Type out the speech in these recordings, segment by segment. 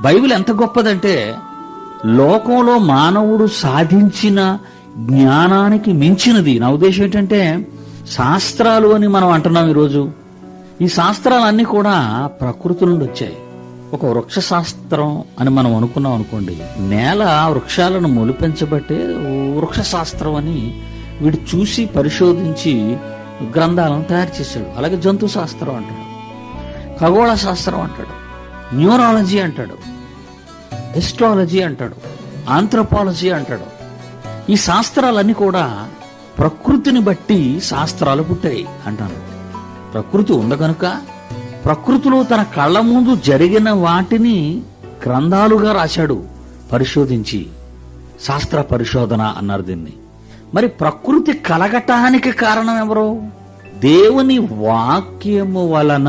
Bible ఎంత గొప్పదంటే లోకంలో మానవుడు సాధించిన జ్ఞానానికి మించినది. నా ఉద్దేశం ఏంటంటే శాస్త్రాలు అని మనం అంటున్నాం ఈరోజు. ఈ శాస్త్రాలన్నీ కూడా ప్రకృతి నుండి వచ్చాయి. ఒక వృక్ష శాస్త్రం అని మనం అనుకున్నాం అనుకోండి నేల వృక్షాలను మొలిపించబట్టే వృక్ష శాస్త్రం అని వీడు చూసి పరిశోధించి గ్రంథాలను తయారు చేశాడు. అలాగే జంతు శాస్త్రం అంటాడు ఖగోళ శాస్త్రం అంటాడు. న్యూరాలజీ అంటాడు. ఎస్ట్రాలజీ అంటాడు. ఆంథ్రోపాలజీ అంటాడు. ఈ శాస్త్రాలన్నీ కూడా ప్రకృతిని బట్టి శాస్త్రాలు పుట్టాయి అంటాను. ప్రకృతి ఉంది కనుక ప్రకృతిలో తన కళ్ళ ముందు జరిగిన వాటిని గ్రంథాలుగా రాశాడు పరిశోధించి. శాస్త్ర పరిశోధన అన్నారు దీన్ని. మరి ప్రకృతి కలగటానికి కారణం ఎవరు? దేవుని వాక్యము వలన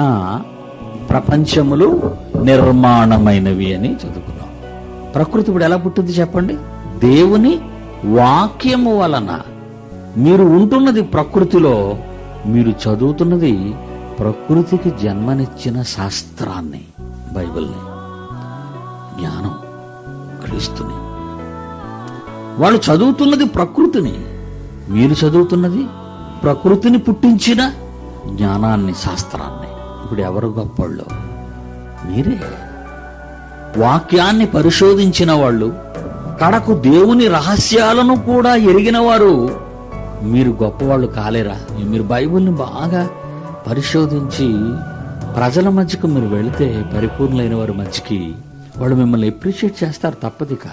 ప్రపంచములు నిర్మాణమైనవి అని చదువుకున్నాం. ప్రకృతి ఇప్పుడు ఎలా పుట్టింది చెప్పండి? దేవుని వాక్యము వలన మీరు ఉంటున్నది ప్రకృతిలో మీరు చదువుతున్నది ప్రకృతికి జన్మనిచ్చిన శాస్త్రాన్ని బైబిల్ని. జ్ఞానం క్రీస్తుని. వాళ్ళు చదువుతున్నది ప్రకృతిని. మీరు చదువుతున్నది ప్రకృతిని పుట్టించిన జ్ఞానాన్ని శాస్త్రాన్ని. ఇప్పుడు ఎవరు గొప్పవాళ్ళు మీరే. వాక్యాన్ని పరిశోధించిన వాళ్ళు కడకు దేవుని రహస్యాలను కూడా ఎరిగిన వారు మీరు గొప్పవాళ్ళు కాలేరా? మీరు బైబిల్ని బాగా పరిశోధించి ప్రజల మధ్యకు మీరు వెళితే పరిపూర్ణులైన వారి మధ్యకి వాళ్ళు మిమ్మల్ని ఎప్రిషియేట్ చేస్తారు తప్పదిక